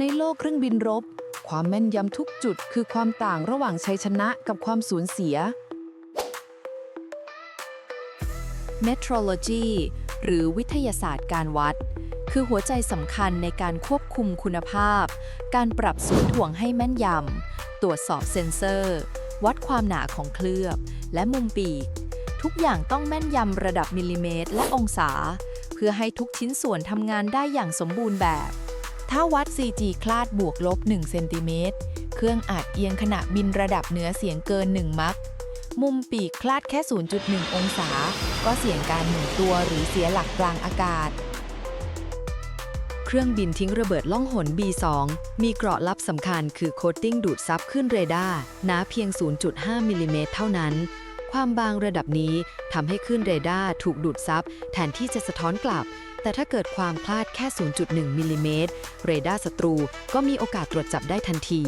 ในโลกเครื่องบินรบ ความแม่นยำทุกจุดคือความต่างระหว่างชัยชนะกับความสูญเสีย Metrology หรือวิทยาศาสตร์การวัด คือหัวใจสำคัญในการควบคุมคุณภาพ การปรับศูนย์ถ่วงให้แม่นยำ ตรวจสอบเซ็นเซอร์ วัดความหนาของเคลือบ และมุมปีก ทุกอย่างต้องแม่นยำระดับมิลลิเมตร และองศา เพื่อให้ทุกชิ้นส่วนทำงานได้อย่างสมบูรณ์แบบ ถ้าวัด CG คลาดบวกลบ1เซนติเมตร เครื่องอาจเอียงขณะบินระดับเหนือเสียงเกิน 1 มัก มุมปีกคลาดแค่ 0.1 องศา ก็เสี่ยงการหมุนตัวหรือเสียหลักกลางอากาศ เครื่องบินทิ้งระเบิดล่องหน B2 มีเกราะลับสำคัญคือโคตติ้งดูดซับขึ้นเรดาร์หนาเพียง 0.5 มิลลิเมตรเท่านั้น ความบางระดับนี้ทำให้ขึ้นเรดาร์ถูกดูดซับแทนที่จะสะท้อนกลับ แต่ถ้าเกิดความพลาดแค่ 0.1 มิลลิเมตรเรดาร์ศัตรูก็มีโอกาสตรวจจับได้ทันที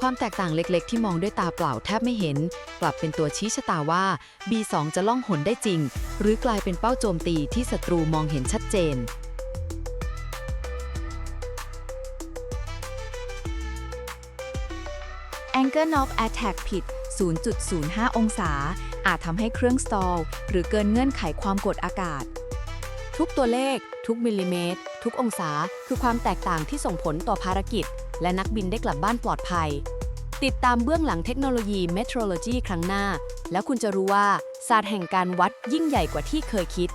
ความแตกต่างเล็กๆ ที่มองด้วยตาเปล่าแทบไม่เห็น กลับเป็นตัวชี้ชะตาว่า B2 จะล่องหนได้จริง หรือกลายเป็นเป้าโจมตีที่ศัตรูมองเห็นชัดเจน Angle of Attack ผิด 0.05 องศา อาจทำให้เครื่องสตอลหรือเกินเงื่อนไขความกดอากาศ ทุกตัวเลข ทุกมิลลิเมตร ทุกองศาคือความแตกต่างที่ส่งผลต่อภารกิจ และนักบินได้กลับบ้านปลอดภัย ติดตามเบื้องหลังเทคโนโลยี Metrology ครั้งหน้า แล้วคุณจะรู้ว่าศาสตร์แห่งการวัดยิ่งใหญ่กว่าที่เคยคิด